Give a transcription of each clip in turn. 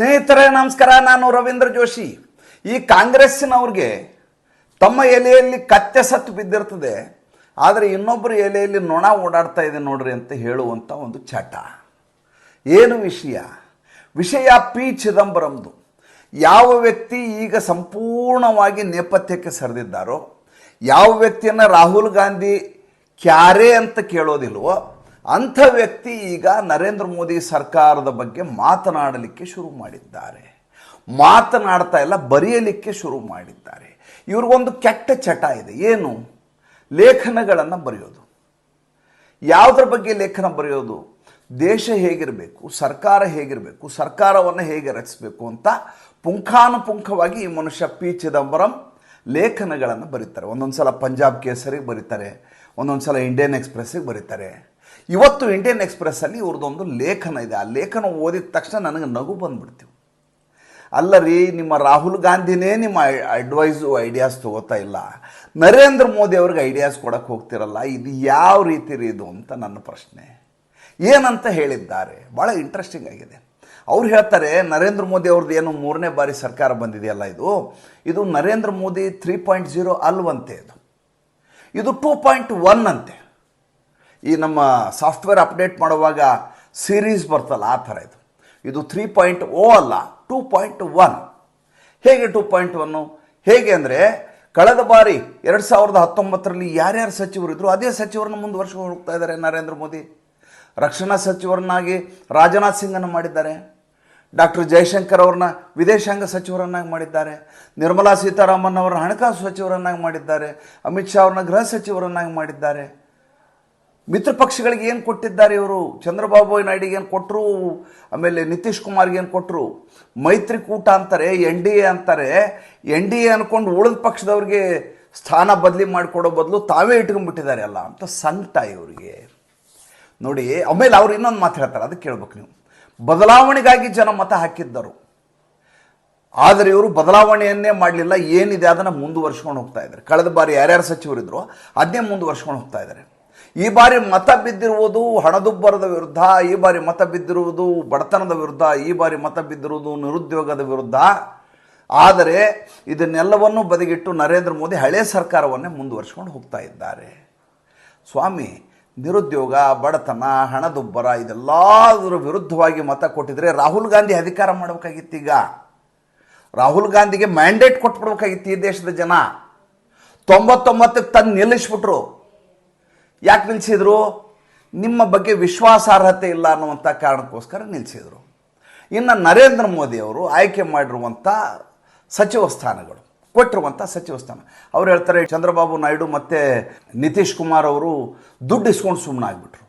ಸ್ನೇಹಿತರೆ, ನಮಸ್ಕಾರ. ನಾನು ರವೀಂದ್ರ ಜೋಶಿ. ಈ ಕಾಂಗ್ರೆಸ್ಸಿನವ್ರಿಗೆ ತಮ್ಮ ಎಲೆಯಲ್ಲಿ ಕತ್ತೆ ಸತ್ತು ಬಿದ್ದಿರ್ತದೆ. ಆದರೆ ಇನ್ನೊಬ್ಬರು ಎಲೆಯಲ್ಲಿ ನೊಣ ಓಡಾಡ್ತಾ ಇದೆ ನೋಡ್ರಿ ಅಂತ ಹೇಳುವಂಥ ಒಂದು ಚಟ. ಏನು ವಿಷಯ? ವಿಷಯ ಪಿ ಚಿದಂಬರಂದು. ಯಾವ ವ್ಯಕ್ತಿ ಈಗ ಸಂಪೂರ್ಣವಾಗಿ ನೇಪಥ್ಯಕ್ಕೆ ಸರಿದಿದ್ದಾರೋ, ಯಾವ ವ್ಯಕ್ತಿಯನ್ನು ರಾಹುಲ್ ಗಾಂಧಿ ಕ್ಯಾರೆ ಅಂತ ಕೇಳೋದಿಲ್ವೋ ಅಂಥ ವ್ಯಕ್ತಿ ಈಗ ನರೇಂದ್ರ ಮೋದಿ ಸರ್ಕಾರದ ಬಗ್ಗೆ ಮಾತನಾಡಲಿಕ್ಕೆ ಶುರು ಮಾಡಿದ್ದಾರೆ. ಮಾತನಾಡ್ತಾ ಇಲ್ಲ, ಬರೆಯಲಿಕ್ಕೆ ಶುರು ಮಾಡಿದ್ದಾರೆ. ಇವ್ರಿಗೊಂದು ಕೆಟ್ಟ ಚಟ ಇದೆ. ಏನು? ಲೇಖನಗಳನ್ನು ಬರೆಯೋದು. ಯಾವುದ್ರ ಬಗ್ಗೆ ಲೇಖನ ಬರೆಯೋದು? ದೇಶ ಹೇಗಿರಬೇಕು, ಸರ್ಕಾರ ಹೇಗಿರಬೇಕು, ಸರ್ಕಾರವನ್ನು ಹೇಗೆ ರಚಿಸಬೇಕು ಅಂತ ಪುಂಖಾನುಪುಂಖವಾಗಿ ಈ ಮನುಷ್ಯ ಪಿ. ಚಿದಂಬರಂ ಲೇಖನಗಳನ್ನು ಬರೀತಾರೆ. ಒಂದೊಂದು ಸಲ ಪಂಜಾಬ್ ಕೇಸರಿಗೆ ಬರೀತಾರೆ ಒಂದೊಂದು ಸಲ ಇಂಡಿಯನ್ ಎಕ್ಸ್ಪ್ರೆಸ್ಸಿಗೆ ಬರೀತಾರೆ. ಇವತ್ತು ಇಂಡಿಯನ್ ಎಕ್ಸ್ಪ್ರೆಸ್ಸಲ್ಲಿ ಇವ್ರದ್ದೊಂದು ಲೇಖನ ಇದೆ. ಆ ಲೇಖನ ಓದಿದ ತಕ್ಷಣ ನನಗೆ ನಗು ಬಂದ್ಬಿಡ್ತೀವಿ ಅಲ್ಲ ರೀ ನಿಮ್ಮ ರಾಹುಲ್ ಗಾಂಧಿನೇ ನಿಮ್ಮ ಅಡ್ವೈಸು ಐಡಿಯಾಸ್ ತಗೋತಾ ಇಲ್ಲ. ನರೇಂದ್ರ ಮೋದಿ ಅವ್ರಿಗೆ ಐಡಿಯಾಸ್ ಕೊಡಕ್ಕೆ ಹೋಗ್ತಿರಲ್ಲ. ಇದು ಯಾವ ರೀತಿ ರೀ ಇದು ಅಂತ ನನ್ನ ಪ್ರಶ್ನೆ. ಏನಂತ ಹೇಳಿದ್ದಾರೆ? ಭಾಳ ಇಂಟ್ರೆಸ್ಟಿಂಗ್ ಆಗಿದೆ. ಅವ್ರು ಹೇಳ್ತಾರೆ, ನರೇಂದ್ರ ಮೋದಿ ಅವ್ರದ್ದು ಏನು ಮೂರನೇ ಬಾರಿ ಸರ್ಕಾರ ಬಂದಿದೆಯಲ್ಲ ಇದು? ಇದು Narendra Modi three point zero ಅಲ್ವಂತೆ ಇದು. ಇದು ಟೂ ಪಾಯಿಂಟ್ ಒನ್ ಅಂತೆ. ಈ ನಮ್ಮ ಸಾಫ್ಟ್ವೇರ್ ಅಪ್ಡೇಟ್ ಮಾಡುವಾಗ ಸೀರೀಸ್ ಬರ್ತಲ್ಲ, ಆ ಥರ ಇದು. ಇದು ತ್ರೀ ಪಾಯಿಂಟ್ ಓ ಅಲ್ಲ ಟೂ ಪಾಯಿಂಟ್ ಒನ್ ಹೇಗೆ ಟೂ ಪಾಯಿಂಟ್ ಒನ್ನು ಹೇಗೆ ಅಂದರೆ, ಕಳೆದ ಬಾರಿ ಎರಡು ಸಾವಿರದ ಹತ್ತೊಂಬತ್ತರಲ್ಲಿ ಯಾರ್ಯಾರು ಸಚಿವರು ಇದ್ರು, ಅದೇ ಸಚಿವರನ್ನು ಮುಂದುವರ್ಸ್ಕೊಂಡು ಹೋಗ್ತಾ ಇದ್ದಾರೆ ನರೇಂದ್ರ ಮೋದಿ. ರಕ್ಷಣಾ ಸಚಿವರನ್ನಾಗಿ ರಾಜನಾಥ್ ಸಿಂಗನ್ನು ಮಾಡಿದ್ದಾರೆ. ಡಾಕ್ಟರ್ ಜಯಶಂಕರ್ ಅವ್ರನ್ನ ವಿದೇಶಾಂಗ ಸಚಿವರನ್ನಾಗಿ ಮಾಡಿದ್ದಾರೆ. ನಿರ್ಮಲಾ ಸೀತಾರಾಮನ್ ಅವರ ಹಣಕಾಸು ಸಚಿವರನ್ನಾಗಿ ಮಾಡಿದ್ದಾರೆ. ಅಮಿತ್ ಶಾ ಅವ್ರನ್ನ ಗೃಹ ಸಚಿವರನ್ನಾಗಿ ಮಾಡಿದ್ದಾರೆ. ಮಿತ್ರ ಪಕ್ಷಗಳಿಗೆ ಏನು ಕೊಟ್ಟಿದ್ದಾರೆ ಇವರು? ಚಂದ್ರಬಾಬು ನಾಯ್ಡಿಗೆ ಏನು ಕೊಟ್ಟರು ಆಮೇಲೆ ನಿತೀಶ್ ಕುಮಾರ್ಗೆ ಏನು ಕೊಟ್ಟರು ಮೈತ್ರಿಕೂಟ ಅಂತಾರೆ, ಎನ್ ಡಿ ಎ ಅಂತಾರೆ. ಎನ್ ಡಿ ಎ ಅಂದ್ಕೊಂಡು ಉಳಿದ ಪಕ್ಷದವ್ರಿಗೆ ಸ್ಥಾನ ಬದಲಿ ಮಾಡಿಕೊಡೋ ಬದಲು ತಾವೇ ಇಟ್ಕೊಂಡ್ಬಿಟ್ಟಿದ್ದಾರೆ ಅಲ್ಲ ಅಂತ ಸಂಕಟ ಇವರಿಗೆ. ನೋಡಿ, ಆಮೇಲೆ ಅವ್ರು ಇನ್ನೊಂದು ಮಾತು ಹೇಳ್ತಾರೆ, ಅದಕ್ಕೆ ಕೇಳ್ಬೇಕು ನೀವು. ಬದಲಾವಣೆಗಾಗಿ ಜನ ಮತ ಹಾಕಿದ್ದರು. ಆದರೆ ಇವರು ಬದಲಾವಣೆಯನ್ನೇ ಮಾಡಲಿಲ್ಲ, ಏನಿದೆ ಅದನ್ನು ಮುಂದುವರ್ಸ್ಕೊಂಡು ಹೋಗ್ತಾ ಇದ್ದಾರೆ. ಕಳೆದ ಬಾರಿ ಯಾರ್ಯಾರು ಸಚಿವರಿದ್ರು, ಅದನ್ನೇ ಮುಂದುವರ್ಸ್ಕೊಂಡು ಹೋಗ್ತಾ ಇದ್ದಾರೆ. ಈ ಬಾರಿ ಮತ ಬಿದ್ದಿರುವುದು ಹಣದುಬ್ಬರದ ವಿರುದ್ಧ, ಈ ಬಾರಿ ಮತ ಬಿದ್ದಿರುವುದು ಬಡತನದ ವಿರುದ್ಧ, ಈ ಬಾರಿ ಮತ ಬಿದ್ದಿರುವುದು ನಿರುದ್ಯೋಗದ ವಿರುದ್ಧ. ಆದರೆ ಇದನ್ನೆಲ್ಲವನ್ನು ಬದಿಗಿಟ್ಟು ನರೇಂದ್ರ ಮೋದಿ ಹಳೆ ಸರ್ಕಾರವನ್ನೇ ಮುಂದುವರಿಸ್ಕೊಂಡು ಹೋಗ್ತಾ ಇದ್ದಾರೆ. ಸ್ವಾಮಿ, ನಿರುದ್ಯೋಗ, ಬಡತನ, ಹಣದುಬ್ಬರ ಇದೆಲ್ಲದರ ವಿರುದ್ಧವಾಗಿ ಮತ ಕೊಟ್ಟಿದ್ರೆ ರಾಹುಲ್ ಗಾಂಧಿ ಅಧಿಕಾರ ಮಾಡಬೇಕಾಗಿತ್ತು ಈಗ. ರಾಹುಲ್ ಗಾಂಧಿಗೆ ಮ್ಯಾಂಡೇಟ್ ಕೊಟ್ಬಿಡ್ಬೇಕಾಗಿತ್ತು ಈ ದೇಶದ ಜನ. ತೊಂಬತ್ತೊಂಬತ್ತಕ್ಕೆ ತಂದು ನಿಲ್ಲಿಸ್ಬಿಟ್ರು. ಯಾಕೆ ನಿಲ್ಲಿಸಿದ್ರು ನಿಮ್ಮ ಬಗ್ಗೆ ವಿಶ್ವಾಸಾರ್ಹತೆ ಇಲ್ಲ ಅನ್ನುವಂಥ ಕಾರಣಕ್ಕೋಸ್ಕರ ನಿಲ್ಲಿಸಿದರು ಇನ್ನು ನರೇಂದ್ರ ಮೋದಿ ಅವರು ಆಯ್ಕೆ ಮಾಡಿರುವಂಥ ಸಚಿವ ಸ್ಥಾನಗಳು ಕೊಟ್ಟಿರುವಂಥ ಸಚಿವ ಸ್ಥಾನ. ಅವ್ರು ಹೇಳ್ತಾರೆ, ಚಂದ್ರಬಾಬು ನಾಯ್ಡು ಮತ್ತು ನಿತೀಶ್ ಕುಮಾರ್ ಅವರು ದುಡ್ಡು ಇಸ್ಕೊಂಡು ಸುಮ್ಮನೆ ಆಗಿಬಿಟ್ರು.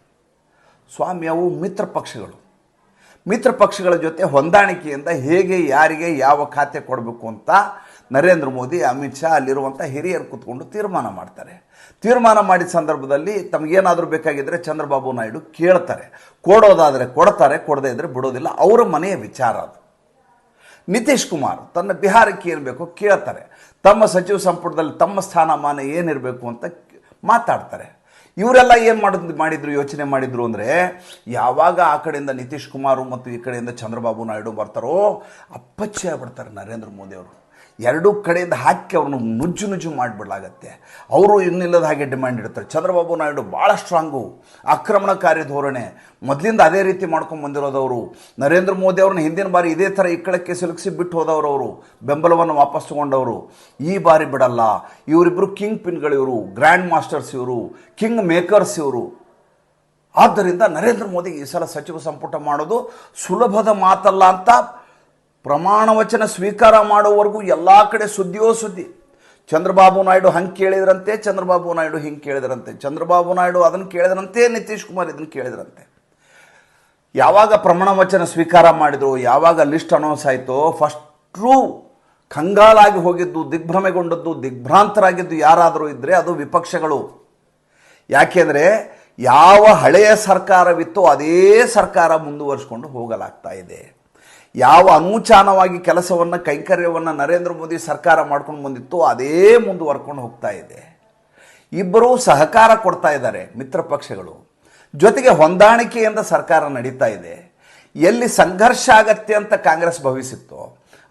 ಸ್ವಾಮಿ, ಅವು ಮಿತ್ರ ಪಕ್ಷಗಳು. ಮಿತ್ರ ಪಕ್ಷಗಳ ಜೊತೆ ಹೊಂದಾಣಿಕೆಯಿಂದ ಹೇಗೆ, ಯಾರಿಗೆ ಯಾವ ಖಾತೆ ಕೊಡಬೇಕು ಅಂತ ನರೇಂದ್ರ ಮೋದಿ, ಅಮಿತ್ ಶಾ ಅಲ್ಲಿರುವಂಥ ಹಿರಿಯರು ಕೂತ್ಕೊಂಡು ತೀರ್ಮಾನ ಮಾಡ್ತಾರೆ. ತೀರ್ಮಾನ ಮಾಡಿದ ಸಂದರ್ಭದಲ್ಲಿ ತಮಗೇನಾದರೂ ಬೇಕಾಗಿದ್ದರೆ ಚಂದ್ರಬಾಬು ನಾಯ್ಡು ಕೇಳ್ತಾರೆ. ಕೊಡೋದಾದರೆ ಕೊಡ್ತಾರೆ, ಕೊಡದೇ ಇದ್ದರೆ ಬಿಡೋದಿಲ್ಲ. ಅವರ ಮನೆಯ ವಿಚಾರ ಅದು. ನಿತೀಶ್ ಕುಮಾರ್ ತನ್ನ ಬಿಹಾರಕ್ಕೆ ಏನು ಬೇಕೋ ಕೇಳ್ತಾರೆ. ತಮ್ಮ ಸಚಿವ ಸಂಪುಟದಲ್ಲಿ ತಮ್ಮ ಸ್ಥಾನಮಾನ ಏನಿರಬೇಕು ಅಂತ ಮಾತಾಡ್ತಾರೆ. ಇವರೆಲ್ಲ ಏನು ಮಾಡಿದ್ ಮಾಡಿದ್ರು, ಯೋಚನೆ ಮಾಡಿದ್ರು ಅಂದರೆ, ಯಾವಾಗ ಆ ಕಡೆಯಿಂದ ನಿತೀಶ್ ಕುಮಾರ್ ಮತ್ತು ಈ ಕಡೆಯಿಂದ ಚಂದ್ರಬಾಬು ನಾಯ್ಡು ಬರ್ತಾರೋ ಅಪ್ಪಚ್ಚಿ ಆಗ್ಬಿಡ್ತಾರೆ ನರೇಂದ್ರ ಮೋದಿ ಅವರು. ಎರಡೂ ಕಡೆಯಿಂದ ಹಾಕಿ ಅವ್ರನ್ನ ನುಜ್ಜು ನುಜ್ಜು ಮಾಡಿಬಿಡ್ಲಾಗತ್ತೆ. ಅವರು ಇನ್ನಿಲ್ಲದ ಹಾಗೆ ಡಿಮ್ಯಾಂಡ್ ಇಡ್ತಾರೆ. ಚಂದ್ರಬಾಬು ನಾಯ್ಡು ಭಾಳ ಸ್ಟ್ರಾಂಗು ಆಕ್ರಮಣಕಾರಿ ಧೋರಣೆ. ಮೊದಲಿಂದ ಅದೇ ರೀತಿ ಮಾಡ್ಕೊಂಡು ಬಂದಿರೋದವರು. ನರೇಂದ್ರ ಮೋದಿ ಅವ್ರನ್ನ ಹಿಂದಿನ ಬಾರಿ ಇದೇ ಥರ ಇಕ್ಕಳಕ್ಕೆ ಸಿಲುಕಿಸಿ ಬಿಟ್ಟು ಹೋದವರು ಅವರು. ಬೆಂಬಲವನ್ನು ವಾಪಸ್ ತಗೊಂಡವರು. ಈ ಬಾರಿ ಬಿಡಲ್ಲ. ಇವರಿಬ್ಬರು ಕಿಂಗ್ ಪಿನ್ಗಳಿವರು ಗ್ರ್ಯಾಂಡ್ ಮಾಸ್ಟರ್ಸ್ ಇವರು. ಕಿಂಗ್ ಮೇಕರ್ಸ್ ಇವರು. ಆದ್ದರಿಂದ ನರೇಂದ್ರ ಮೋದಿ ಈ ಸಲ ಸಚಿವ ಸಂಪುಟ ಮಾಡೋದು ಸುಲಭದ ಮಾತಲ್ಲ ಅಂತ ಪ್ರಮಾಣ ವಚನ ಸ್ವೀಕಾರ ಮಾಡೋವರೆಗೂ ಎಲ್ಲ ಕಡೆ ಸುದ್ದಿಯೋ ಸುದ್ದಿ. ಚಂದ್ರಬಾಬು ನಾಯ್ಡು ಹಂಗೆ ಕೇಳಿದ್ರಂತೆ, ಚಂದ್ರಬಾಬು ನಾಯ್ಡು ಹಿಂಗೆ ಕೇಳಿದ್ರಂತೆ. ಚಂದ್ರಬಾಬು ನಾಯ್ಡು ಅದನ್ನು ಕೇಳಿದ್ರಂತೆ, ನಿತೀಶ್ ಕುಮಾರ್ ಇದನ್ನು ಕೇಳಿದ್ರಂತೆ. ಯಾವಾಗ ಪ್ರಮಾಣ ವಚನ ಸ್ವೀಕಾರ ಮಾಡಿದ್ರು, ಯಾವಾಗ ಲಿಸ್ಟ್ ಅನೌನ್ಸ್ ಆಯಿತೋ, ಫಸ್ಟ್ರೂ ಕಂಗಾಲಾಗಿ ಹೋಗಿದ್ದು, ದಿಗ್ಭ್ರಮೆಗೊಂಡದ್ದು, ದಿಗ್ಭ್ರಾಂತರಾಗಿದ್ದು ಯಾರಾದರೂ ಇದ್ದರೆ ಅದು ವಿಪಕ್ಷಗಳು. ಯಾಕೆಂದರೆ ಯಾವ ಹಳೆಯ ಸರ್ಕಾರವಿತ್ತೋ ಅದೇ ಸರ್ಕಾರ ಮುಂದುವರಿಸ್ಕೊಂಡು ಹೋಗಲಾಗ್ತಾ ಇದೆ. ಯಾವ ಅನುಚಾನವಾಗಿ ಕೆಲಸವನ್ನು, ಕೈಂಕರ್ಯವನ್ನು ನರೇಂದ್ರ ಮೋದಿ ಸರ್ಕಾರ ಮಾಡ್ಕೊಂಡು ಬಂದಿತ್ತು ಅದೇ ಮುಂದುವರ್ಕೊಂಡು ಹೋಗ್ತಾ ಇದೆ. ಇಬ್ಬರೂ ಸಹಕಾರ ಕೊಡ್ತಾ ಇದ್ದಾರೆ ಮಿತ್ರ ಪಕ್ಷಗಳು. ಜೊತೆಗೆ ಹೊಂದಾಣಿಕೆಯಿಂದ ಸರ್ಕಾರ ನಡೀತಾ ಇದೆ. ಎಲ್ಲಿ ಸಂಘರ್ಷ ಆಗತ್ತೆ ಅಂತ ಕಾಂಗ್ರೆಸ್ ಭವಿಸಿತ್ತು,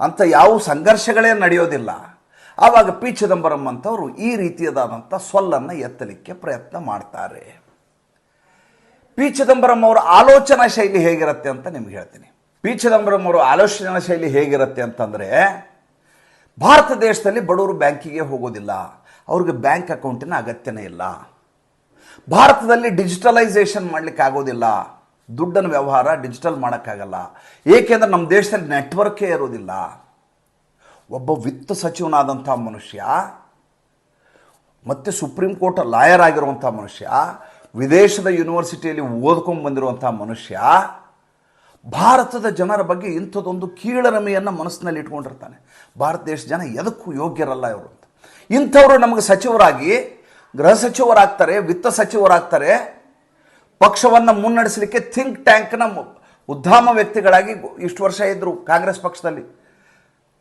ಅಂತ ಯಾವ ಸಂಘರ್ಷಗಳೇ ನಡೆಯೋದಿಲ್ಲ. ಆವಾಗ ಪಿ ಚಿದಂಬರಂ ಅಂತವರು ಈ ರೀತಿಯದಾದಂಥ ಸೊಲ್ಲನ್ನು ಎತ್ತಲಿಕ್ಕೆ ಪ್ರಯತ್ನ ಮಾಡ್ತಾರೆ. ಪಿ ಚಿದಂಬರಂ ಅವರ ಆಲೋಚನಾ ಶೈಲಿ ಹೇಗಿರುತ್ತೆ ಅಂತ ನಿಮ್ಗೆ ಹೇಳ್ತೀನಿ. ಪಿ ಚಿದಂಬರಂ ಅವರು ಆಲೋಚನಾ ಶೈಲಿ ಹೇಗಿರುತ್ತೆ ಅಂತಂದರೆ, ಭಾರತ ದೇಶದಲ್ಲಿ ಬಡವರು ಬ್ಯಾಂಕಿಗೆ ಹೋಗೋದಿಲ್ಲ. ಅವ್ರಿಗೆ ಬ್ಯಾಂಕ್ ಅಕೌಂಟಿನ ಅಗತ್ಯನೇ ಇಲ್ಲ. ಭಾರತದಲ್ಲಿ ಡಿಜಿಟಲೈಸೇಷನ್ ಮಾಡಲಿಕ್ಕೆ ಆಗೋದಿಲ್ಲ. ದುಡ್ಡನ ವ್ಯವಹಾರ ಡಿಜಿಟಲ್ ಮಾಡೋಕ್ಕಾಗಲ್ಲ. ಏಕೆಂದರೆ ನಮ್ಮ ದೇಶದಲ್ಲಿ ನೆಟ್ವರ್ಕೇ ಇರೋದಿಲ್ಲ. ಒಬ್ಬ ವಿತ್ತ ಸಚಿವನಾದಂಥ ಮನುಷ್ಯ, ಮತ್ತು ಸುಪ್ರೀಂ ಕೋರ್ಟ್ ಲಾಯರ್ ಆಗಿರುವಂಥ ಮನುಷ್ಯ, ವಿದೇಶದ ಯೂನಿವರ್ಸಿಟಿಯಲ್ಲಿ ಓದ್ಕೊಂಡು ಬಂದಿರುವಂಥ ಮನುಷ್ಯ ಭಾರತದ ಜನರ ಬಗ್ಗೆ ಇಂಥದ್ದೊಂದು ಕೀಳರಮೆಯನ್ನು ಮನಸ್ಸಿನಲ್ಲಿ ಇಟ್ಕೊಂಡಿರ್ತಾನೆ. ಭಾರತ ದೇಶ ಜನ ಎದಕ್ಕೂ ಯೋಗ್ಯರಲ್ಲ ಇವರು ಅಂತ. ಇಂಥವರು ನಮಗೆ ಸಚಿವರಾಗಿ ಗೃಹ ಸಚಿವರಾಗ್ತಾರೆ, ವಿತ್ತ ಸಚಿವರಾಗ್ತಾರೆ. ಪಕ್ಷವನ್ನು ಮುನ್ನಡೆಸಲಿಕ್ಕೆ ಥಿಂಕ್ ಟ್ಯಾಂಕ್ನ ಉದ್ದಾಮ ವ್ಯಕ್ತಿಗಳಾಗಿ ಇಷ್ಟು ವರ್ಷ ಇದ್ದರು ಕಾಂಗ್ರೆಸ್ ಪಕ್ಷದಲ್ಲಿ.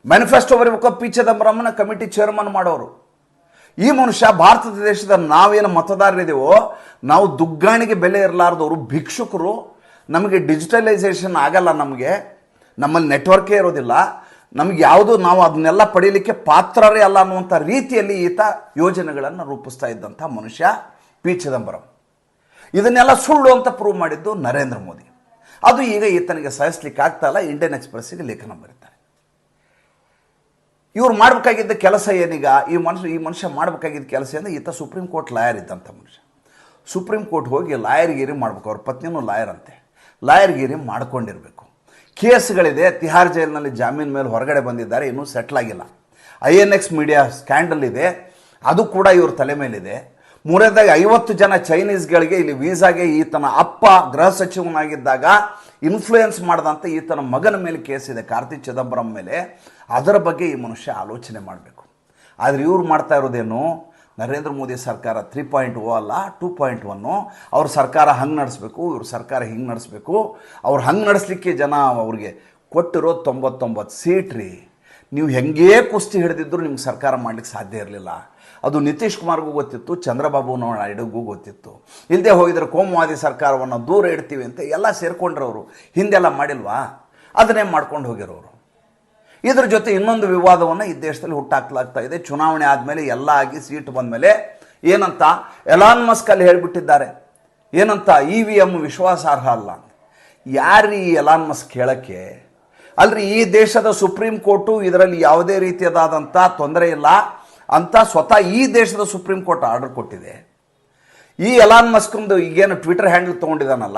ಮ್ಯಾನಿಫೆಸ್ಟೋ ಬರೀಬೇಕು ಪಿ ಚಿದಂಬರಮ್ಮನ ಕಮಿಟಿ ಚೇರ್ಮನ್ ಮಾಡೋರು. ಈ ಮನುಷ್ಯ ಭಾರತ ದೇಶದ ನಾವೇನು ಮತದಾರರಿದ್ದೀವೋ ನಾವು ದುಗ್ಗಾಣಿಗೆ ಬೆಲೆ ಇರಲಾರ್ದವರು, ಭಿಕ್ಷುಕರು ನಮಗೆ ಡಿಜಿಟಲೈಸೇಷನ್ ಆಗಲ್ಲ ನಮಗೆ, ನಮ್ಮಲ್ಲಿ ನೆಟ್ವರ್ಕೇ ಇರೋದಿಲ್ಲ, ನಮ್ಗೆ ಯಾವುದು ನಾವು ಅದನ್ನೆಲ್ಲ ಪಡೀಲಿಕ್ಕೆ ಪಾತ್ರರೇ ಅಲ್ಲ ಅನ್ನುವಂಥ ರೀತಿಯಲ್ಲಿ ಈತ ಯೋಜನೆಗಳನ್ನು ರೂಪಿಸ್ತಾ ಇದ್ದಂಥ ಮನುಷ್ಯ ಪಿ. ಚಿದಂಬರಂ. ಇದನ್ನೆಲ್ಲ ಸುಳ್ಳು ಅಂತ ಪ್ರೂವ್ ಮಾಡಿದ್ದು ನರೇಂದ್ರ ಮೋದಿ. ಅದು ಈಗ ಈತನಿಗೆ ಸಹಿಸ್ಲಿಕ್ಕೆ ಆಗ್ತಾ ಇಲ್ಲ, ಇಂಡಿಯನ್ ಎಕ್ಸ್ಪ್ರೆಸ್ಸಿಗೆ ಲೇಖನ ಬರೀತಾರೆ. ಇವ್ರು ಮಾಡಬೇಕಾಗಿದ್ದ ಕೆಲಸ ಏನೀಗ, ಈ ಮನುಷ್ಯ ಈ ಮನುಷ್ಯ ಮಾಡಬೇಕಾಗಿದ್ದ ಕೆಲಸ ಅಂದರೆ ಈತ ಸುಪ್ರೀಂ ಕೋರ್ಟ್ ಲಾಯರ್ ಇದ್ದಂಥ ಮನುಷ್ಯ. ಸುಪ್ರೀಂ ಕೋರ್ಟ್ ಹೋಗಿ ಲಾಯರ್ಗಿರಿ ಮಾಡ್ಬೇಕು, ಅವ್ರ ಪತ್ನಿನೂ ಲಾಯರ್ ಅಂತೆ. ಲಾಯರ್ಗಿರಿ ಮಾಡ್ಕೊಂಡಿರಬೇಕು. ಕೇಸ್ಗಳಿದೆ, ತಿಹಾರ್ ಜೈಲಿನಲ್ಲಿ ಜಾಮೀನು ಮೇಲೆ ಹೊರಗಡೆ ಬಂದಿದ್ದಾರೆ, ಇನ್ನೂ ಸೆಟ್ಲ್ ಆಗಿಲ್ಲ. I N X media scandal ಇದೆ, ಅದು ಕೂಡ ಇವ್ರ ತಲೆ ಮೇಲಿದೆ. ಮೂರನೇದಾಗಿ, ಐವತ್ತು ಜನ ಚೈನೀಸ್ಗಳಿಗೆ ಇಲ್ಲಿ ವೀಸಾಗೆ ಈತನ ಅಪ್ಪ ಗೃಹ ಸಚಿವನಾಗಿದ್ದಾಗ ಇನ್ಫ್ಲೂಯೆನ್ಸ್ ಮಾಡಿದಂಥ ಈತನ ಮಗನ ಮೇಲೆ ಕೇಸ್ ಇದೆ, ಕಾರ್ತಿ ಚಿದಂಬರಂ ಮೇಲೆ. ಅದರ ಬಗ್ಗೆ ಈ ಮನುಷ್ಯ ಆಲೋಚನೆ ಮಾಡಬೇಕು. ಆದರೆ ಇವ್ರು ಮಾಡ್ತಾ ಇರೋದೇನು? ನರೇಂದ್ರ ಮೋದಿ ಸರ್ಕಾರ ತ್ರೀ ಪಾಯಿಂಟ್ ಓ ಅಲ್ಲ ಟೂ ಪಾಯಿಂಟ್ ಒನ್ನು ಅವ್ರ ಸರ್ಕಾರ ಹಂಗೆ ನಡೆಸ್ಬೇಕು, ಇವ್ರ ಸರ್ಕಾರ ಹಿಂಗೆ ನಡೆಸ್ಬೇಕು. ಅವ್ರು ಹಂಗೆ ನಡೆಸಲಿಕ್ಕೆ ಜನ ಅವ್ರಿಗೆ ಕೊಟ್ಟಿರೋ ತೊಂಬತ್ತೊಂಬತ್ತು ಸೀಟ್ ರೀ. ನೀವು ಹೆಂಗೇ ಕುಸ್ತಿ ಹಿಡಿದಿದ್ರು ನಿಮ್ಗೆ ಸರ್ಕಾರ ಮಾಡ್ಲಿಕ್ಕೆ ಸಾಧ್ಯ ಇರಲಿಲ್ಲ. ಅದು ನಿತೀಶ್ ಕುಮಾರ್ಗೂ ಗೊತ್ತಿತ್ತು, ಚಂದ್ರಬಾಬು ನಾಯ್ಡುಗೂ ಗೊತ್ತಿತ್ತು. ಇಲ್ಲದೆ ಹೋಗಿದ್ರೆ ಕೋಮುವಾದಿ ಸರ್ಕಾರವನ್ನು ದೂರ ಇಡ್ತೀವಿ ಅಂತ ಎಲ್ಲ ಸೇರ್ಕೊಂಡ್ರವರು. ಹಿಂದೆಲ್ಲ ಮಾಡಿಲ್ವಾ? ಅದನ್ನೇ ಮಾಡ್ಕೊಂಡು ಹೋಗಿರೋರು. ಇದ್ರ ಜೊತೆ ಇನ್ನೊಂದು ವಿವಾದವನ್ನು ಈ ದೇಶದಲ್ಲಿ ಹುಟ್ಟಾಕ್ಲಾಗ್ತಾ ಇದೆ. ಚುನಾವಣೆ ಆದಮೇಲೆ ಎಲ್ಲ ಆಗಿ ಸೀಟ್ ಬಂದಮೇಲೆ ಏನಂತ ಎಲಾನ್ ಮಸ್ಕ್ ಅಲ್ಲಿ ಹೇಳಿಬಿಟ್ಟಿದ್ದಾರೆ. ಏನಂತ ಇ ವಿ ಎಂ ವಿಶ್ವಾಸಾರ್ಹ ಅಲ್ಲ ಯಾರು ಈ ಎಲಾನ್ ಮಸ್ಕ್ ಹೇಳಕ್ಕೆ? ಅಲ್ರಿ ಈ ದೇಶದ ಸುಪ್ರೀಂ ಕೋರ್ಟು ಇದರಲ್ಲಿ ಯಾವುದೇ ರೀತಿಯದಾದಂಥ ತೊಂದರೆ ಇಲ್ಲ. ಅಂತ ಸ್ವತಃ ಈ ದೇಶದ ಸುಪ್ರೀಂ ಕೋರ್ಟ್ ಆರ್ಡರ್ ಕೊಟ್ಟಿದೆ. ಈ ಎಲಾನ್ ಮಸ್ಕಂದು ಈಗೇನು ಟ್ವಿಟರ್ ಹ್ಯಾಂಡಲ್ ತೊಗೊಂಡಿದ್ದಾನಲ್ಲ?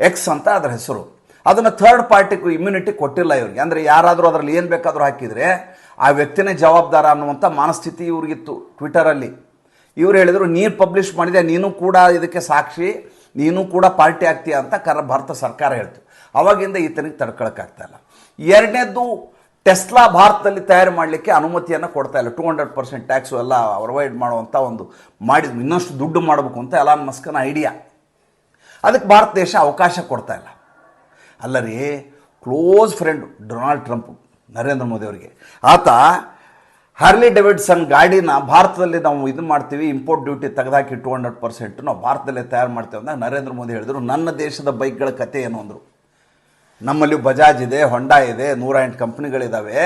ಎಕ್ಸ್ ಅಂತ ಅದರ ಹೆಸರು. ಅದನ್ನು ಥರ್ಡ್ ಪಾರ್ಟಿಗೂ ಇಮ್ಯುನಿಟಿ ಕೊಟ್ಟಿಲ್ಲ ಇವ್ರಿಗೆ. ಅಂದರೆ ಯಾರಾದರೂ ಅದರಲ್ಲಿ ಏನು ಬೇಕಾದರೂ ಹಾಕಿದರೆ ಆ ವ್ಯಕ್ತಿನೇ ಜವಾಬ್ದಾರ ಅನ್ನುವಂಥ ಮನಸ್ಥಿತಿ ಇವ್ರಿಗಿತ್ತು ಟ್ವಿಟರಲ್ಲಿ ಇವ್ರು ಹೇಳಿದರು, ನೀನು ಪಬ್ಲಿಷ್ ಮಾಡಿದೆ, ನೀನು ಕೂಡ ಇದಕ್ಕೆ ಸಾಕ್ಷಿ, ನೀನು ಕೂಡ ಪಾರ್ಟಿ ಆಗ್ತೀಯ? ಅಂತ ಕರ, ಭಾರತ ಸರ್ಕಾರ ಹೇಳ್ತು. ಅವಾಗಿಂದ ಈತನಿಗೆ ತಡ್ಕೊಳಕ್ಕಾಗ್ತಾ ಇಲ್ಲ. ಎರಡನೇದ್ದು ಟೆಸ್ಲಾ ಭಾರತದಲ್ಲಿ ತಯಾರು ಮಾಡಲಿಕ್ಕೆ ಅನುಮತಿಯನ್ನು ಕೊಡ್ತಾ ಇಲ್ಲ. ಟೂ ಹಂಡ್ರೆಡ್ ಪರ್ಸೆಂಟ್ ಟ್ಯಾಕ್ಸು ಎಲ್ಲ ಅವಾಯ್ಡ್ ಮಾಡುವಂಥ ಒಂದು ಮಾಡಿದ್ವಿ ಇನ್ನಷ್ಟು ದುಡ್ಡು ಮಾಡಬೇಕು ಅಂತ ಎಲ್ಲ ಮಸ್ಕನ ಐಡಿಯಾ ಅದಕ್ಕೆ ಭಾರತ ದೇಶ ಅವಕಾಶ ಕೊಡ್ತಾ ಇಲ್ಲ. ಅಲ್ಲ ರೀ close friend Donald Trump Narendra Modi ಅವರಿಗೆ. ಆತ ಹಾರ್ಲಿ ಡೆವಿಡ್ಸನ್ ಗಾಡಿನ ಭಾರತದಲ್ಲಿ ನಾವು ಇದು ಮಾಡ್ತೀವಿ ಇಂಪೋರ್ಟ್ ಡ್ಯೂಟಿ ತೆಗೆದಾಕಿ ಟು ಹಂಡ್ರೆಡ್ ಪರ್ಸೆಂಟ್ ನಾವು ಭಾರತದಲ್ಲೇ ತಯಾರು ಮಾಡ್ತೀವಿ ಅಂದಾಗ ನರೇಂದ್ರ ಮೋದಿ ಹೇಳಿದರು. ನನ್ನ ದೇಶದ ಬೈಕ್ಗಳ ಕತೆ ಏನು ಅಂದರು. ನಮ್ಮಲ್ಲಿ ಬಜಾಜ್ ಇದೆ ಹೊಂಡಾ ಇದೆ, ನೂರ ಎಂಟು ಕಂಪ್ನಿಗಳಿದ್ದಾವೆ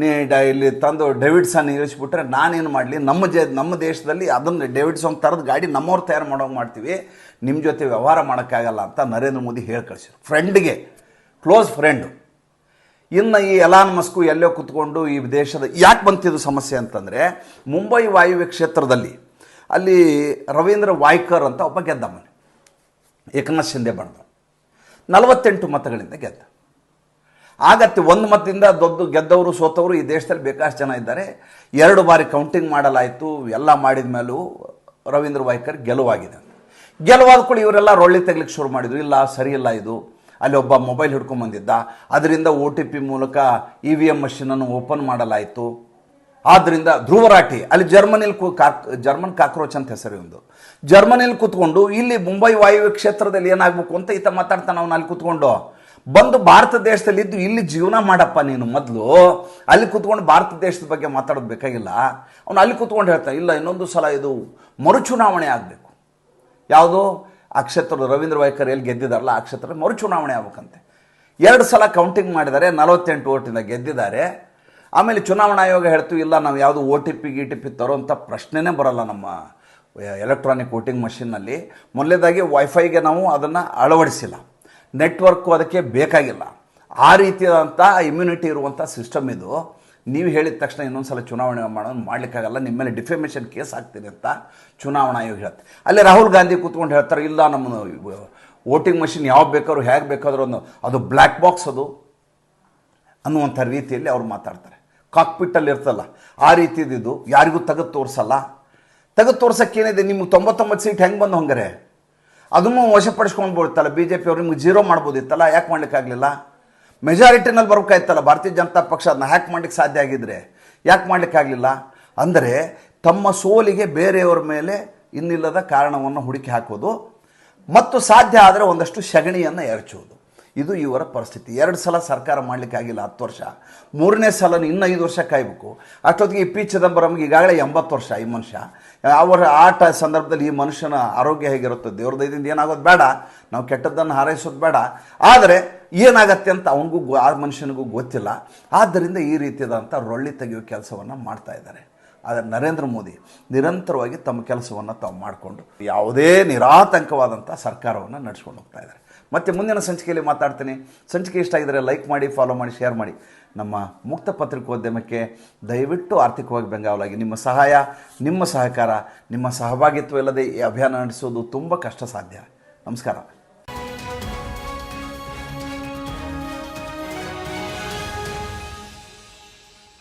ನೀ ಇಲ್ಲಿ ತಂದು ಡೇವಿಡ್ಸನ್ ಇಳಿಸ್ಬಿಟ್ರೆ ನಾನೇನು ಮಾಡಲಿ? ನಮ್ಮ ಜ ನಮ್ಮ ದೇಶದಲ್ಲಿ ಅದನ್ನು ಡೇವಿಡ್ಸನ್ ಥರದ ಗಾಡಿ ನಮ್ಮವ್ರು ತಯಾರು ಮಾಡೋಂಗೆ ಮಾಡ್ತೀವಿ. ನಿಮ್ಮ ಜೊತೆ ವ್ಯವಹಾರ ಮಾಡೋಕ್ಕಾಗಲ್ಲ ಅಂತ ನರೇಂದ್ರ ಮೋದಿ ಹೇಳಿ ಕಳಿಸಿದ್ರು. ಫ್ರೆಂಡ್ಗೆ ಕ್ಲೋಸ್ ಫ್ರೆಂಡು ಇನ್ನು ಈ ಎಲಾನ್ ಮಸ್ಕು ಎಲ್ಲೋ ಕುತ್ಕೊಂಡು ಈ ದೇಶದ ಯಾಕೆ ಬಂತಿದ್ದು ಸಮಸ್ಯೆ ಅಂತಂದರೆ, ಮುಂಬೈ ವಾಯುವ್ಯ ಕ್ಷೇತ್ರದಲ್ಲಿ ಅಲ್ಲಿ ರವೀಂದ್ರ ವಾಯ್ಕರ್ ಅಂತ ಒಬ್ಬ ಗೆದ್ದ ಮನೆ. ಏಕನಾಥ್ ಶಿಂದೆ ಬಣ್ಣ. ನಲವತ್ತೆಂಟು ಮತಗಳಿಂದ ಗೆದ್ದ. ಆಗತ್ತೆ. ಒಂದು ಮತದಿಂದ ದೊಡ್ಡ ಗೆದ್ದವರು, ಸೋತವರು ಈ ದೇಶದಲ್ಲಿ ಬೇಕಾಷ್ಟು ಜನ ಇದ್ದಾರೆ. ಎರಡು ಬಾರಿ ಕೌಂಟಿಂಗ್ ಮಾಡಲಾಯಿತು. ಎಲ್ಲ ಮಾಡಿದ ಮೇಲೂ ರವೀಂದ್ರ ವಾಯ್ಕರ್ ಗೆಲುವಾಗಿದೆ ಗೆಲುವಾದ ಕೂಡ ಇವರೆಲ್ಲ ರೊಳ್ಳಿ ತೆಗ್ಲಿಕ್ಕೆ ಶುರು ಮಾಡಿದ್ರು. ಇಲ್ಲ, ಸರಿ ಇಲ್ಲ ಇದು. ಅಲ್ಲಿ ಒಬ್ಬ ಮೊಬೈಲ್ ಹಿಡ್ಕೊಂಬಂದಿದ್ದ ಅದರಿಂದ ಓ ಟಿ ಪಿ ಮೂಲಕ ಇ ವಿ ಎಂ ಮಷೀನನ್ನು ಓಪನ್ ಮಾಡಲಾಯಿತು. ಆದ್ದರಿಂದ ಧ್ರುವರಾಟಿ, ಅಲ್ಲಿ ಜರ್ಮನಿಲಿ ಕು ಕಾಕ್, ಜರ್ಮನ್ ಕಾಕ್ರೋಚ್ ಅಂತ ಹೆಸರು ಒಂದು ಜರ್ಮನಿಲಿ ಕೂತ್ಕೊಂಡು ಇಲ್ಲಿ ಮುಂಬೈ ವಾಯುವ್ಯ ಕ್ಷೇತ್ರದಲ್ಲಿ ಏನಾಗಬೇಕು ಅಂತ ಈತ ಮಾತಾಡ್ತಾನೆ ಅವನು ಅಲ್ಲಿ ಕೂತ್ಕೊಂಡು. ಬಂದು ಭಾರತ ದೇಶದಲ್ಲಿ ಇದ್ದು ಇಲ್ಲಿ ಜೀವನ ಮಾಡಪ್ಪ ನೀನು ಮೊದಲು. ಅಲ್ಲಿ ಕೂತ್ಕೊಂಡು ಭಾರತ ದೇಶದ ಬಗ್ಗೆ ಮಾತಾಡೋದು ಬೇಕಾಗಿಲ್ಲ. ಅವನು ಅಲ್ಲಿ ಕೂತ್ಕೊಂಡು ಹೇಳ್ತಾನೆ, ಇಲ್ಲ, ಇನ್ನೊಂದು ಸಲ ಇದು ಮರುಚುನಾವಣೆ ಆಗಬೇಕು. ಯಾವುದು? ಆ ಕ್ಷೇತ್ರದ ರವೀಂದ್ರ ವಾಯ್ಕರ್ ಎಲ್ಲಿ ಗೆದ್ದಿದಾರಲ್ಲ, ಆ ಕ್ಷೇತ್ರ ಮರುಚುನಾವಣೆ ಆಗ್ಬೇಕಂತೆ. ಎರಡು ಸಲ ಕೌಂಟಿಂಗ್ ಮಾಡಿದ್ದಾರೆ ನಲವತ್ತೆಂಟು ಓಟಿಂದ ಗೆದ್ದಿದ್ದಾರೆ. ಆಮೇಲೆ ಚುನಾವಣಾ ಆಯೋಗ ಹೇಳ್ತು, ಇಲ್ಲ, ನಾವು ಯಾವುದು ಓ ಟಿ ಪಿ ಗಿ ಟಿ ಪಿ ತರೋಂಥ ಪ್ರಶ್ನೆನೇ ಬರಲ್ಲ ನಮ್ಮ ಎಲೆಕ್ಟ್ರಾನಿಕ್ ವೋಟಿಂಗ್ ಮಷಿನ್ನಲ್ಲಿ ಮೊದಲೇದಾಗಿ ವೈಫೈಗೆ ನಾವು ಅದನ್ನು ಅಳವಡಿಸಿಲ್ಲ. ನೆಟ್ವರ್ಕು ಅದಕ್ಕೆ ಬೇಕಾಗಿಲ್ಲ. ಆ ರೀತಿಯಾದಂಥ ಇಮ್ಯುನಿಟಿ ಇರುವಂಥ ಸಿಸ್ಟಮ್ ಇದು. ನೀವು ಹೇಳಿದ ತಕ್ಷಣ ಇನ್ನೊಂದು ಸಲ ಚುನಾವಣೆ ಮಾಡೋದು ಮಾಡಲಿಕ್ಕಾಗಲ್ಲ. ನಿಮ್ಮ ಮೇಲೆ ಡಿಫೆಮೇಷನ್ ಕೇಸ್ ಆಗ್ತೀನಿ ಅಂತ ಚುನಾವಣಾ ಆಯೋಗ ಹೇಳುತ್ತೆ ಅಲ್ಲಿ ರಾಹುಲ್ ಗಾಂಧಿ ಕೂತ್ಕೊಂಡು ಹೇಳ್ತಾರೆ, ಇಲ್ಲ ನಮ್ಮ ವೋಟಿಂಗ್ ಮಷಿನ್ ಯಾವ ಬೇಕಾದ್ರೂ, ಹೇಗೆ ಬೇಕಾದ್ರೂ ಒಂದು ಅದು ಬ್ಲ್ಯಾಕ್ ಬಾಕ್ಸ್ ಅದು ಅನ್ನುವಂಥ ರೀತಿಯಲ್ಲಿ ಅವ್ರು ಮಾತಾಡ್ತಾರೆ. ಕಾಕ್ಪಿಟ್ಟಲ್ಲಿ ಇರ್ತಲ್ಲ, ಆ ರೀತಿದಿದ್ದು ಯಾರಿಗೂ ತೆಗೆದು ತೋರಿಸಲ್ಲ. ತೆಗೆದು ತೋರ್ಸೋಕ್ಕೇನಿದೆ ನಿಮ್ಗೆ ತೊಂಬತ್ತೊಂಬತ್ತು ಸೀಟ್ ಹೆಂಗೆ ಬಂದು ಹಂಗಾರೆ? ಅದನ್ನು ವಶಪಡಿಸ್ಕೊಂಡು ಬಿಡ್ತಲ್ಲ ಬಿ ಜೆ ಪಿ ಅವ್ರು ನಿಮ್ಗೆ ಜೀರೋ ಮಾಡ್ಬೋದಿತ್ತಲ್ಲ, ಯಾಕೆ ಮಾಡ್ಲಿಕ್ಕಾಗಲಿಲ್ಲ? ಮೆಜಾರಿಟಿನಲ್ಲಿ ಬರ್ಬೇಕಾಯ್ತಲ್ಲ, ಭಾರತೀಯ ಜನತಾ ಪಕ್ಷ ಅದನ್ನ ಹ್ಯಾಕ್ ಮಾಡ್ಲಿಕ್ಕೆ ಸಾಧ್ಯ ಆಗಿದ್ರೆ, ಯಾಕೆ ಮಾಡ್ಲಿಕ್ಕಾಗಲಿಲ್ಲ? ಅಂದರೆ ತಮ್ಮ ಸೋಲಿಗೆ ಬೇರೆಯವರ ಮೇಲೆ ಇನ್ನಿಲ್ಲದ ಕಾರಣವನ್ನು ಹುಡುಕಿ ಹಾಕೋದು, ಮತ್ತು ಸಾಧ್ಯ ಆದರೆ ಒಂದಷ್ಟು ಸಗಣಿಯನ್ನು ಎರಚುವುದು ಇದು ಇವರ ಪರಿಸ್ಥಿತಿ. ಎರಡು ಸಲ ಸರ್ಕಾರ ಮಾಡಲಿಕ್ಕಾಗಿಲ್ಲ ಹತ್ತು ವರ್ಷ. ಮೂರನೇ ಸಲ ಇನ್ನೂ ಐದು ವರ್ಷ ಕಾಯಬೇಕು. ಅಷ್ಟೊತ್ತಿಗೆ ಈ ಪಿ ಚಿದಂಬರಂಗೆ ಈಗಾಗಲೇ ಎಂಬತ್ತು ವರ್ಷ ಈ ಮನುಷ್ಯ. ಅವರ ಆಟ ಸಂದರ್ಭದಲ್ಲಿ ಈ ಮನುಷ್ಯನ ಆರೋಗ್ಯ ಹೇಗಿರುತ್ತೆ? ದೇವ್ರ ದಯದಿಂದ ಏನಾಗೋದು ಬೇಡ. ನಾವು ಕೆಟ್ಟದ್ದನ್ನು ಹಾರೈಸೋದು ಬೇಡ. ಆದರೆ ಏನಾಗತ್ತೆ ಅಂತ ಅವನಿಗೂ ಆ ಮನುಷ್ಯನಿಗೂ ಗೊತ್ತಿಲ್ಲ. ಆದ್ದರಿಂದ ಈ ರೀತಿಯಾದಂಥ ರೊಳ್ಳಿ ತೆಗೆಯುವ ಕೆಲಸವನ್ನು ಮಾಡ್ತಾ ಇದ್ದಾರೆ. ಆದರೆ ನರೇಂದ್ರ ಮೋದಿ ನಿರಂತರವಾಗಿ ತಮ್ಮ ಕೆಲಸವನ್ನು ತಾವು ಮಾಡಿಕೊಂಡು ಯಾವುದೇ ನಿರಾತಂಕವಾದಂಥ ಸರ್ಕಾರವನ್ನು ನಡೆಸ್ಕೊಂಡು ಹೋಗ್ತಾ ಇದ್ದಾರೆ. ಮತ್ತೆ ಮುಂದಿನ ಸಂಚಿಕೆಯಲ್ಲಿ ಮಾತಾಡ್ತೀನಿ. ಸಂಚಿಕೆ ಇಷ್ಟ ಆಗಿದರೆ ಲೈಕ್ ಮಾಡಿ ಫಾಲೋ ಮಾಡಿ ಶೇರ್ ಮಾಡಿ. ನಮ್ಮ ಮುಕ್ತ ಪತ್ರಿಕೋದ್ಯಮಕ್ಕೆ ದಯವಿಟ್ಟು ಆರ್ಥಿಕವಾಗಿ ಬೆಂಗಾವಲಾಗಿ. ನಿಮ್ಮ ಸಹಾಯ, ನಿಮ್ಮ ಸಹಕಾರ, ನಿಮ್ಮ ಸಹಭಾಗಿತ್ವ ಇಲ್ಲದೆ ಈ ಅಭಿಯಾನ ನಡೆಸೋದು ತುಂಬ ಕಷ್ಟ ಸಾಧ್ಯ ನಮಸ್ಕಾರ.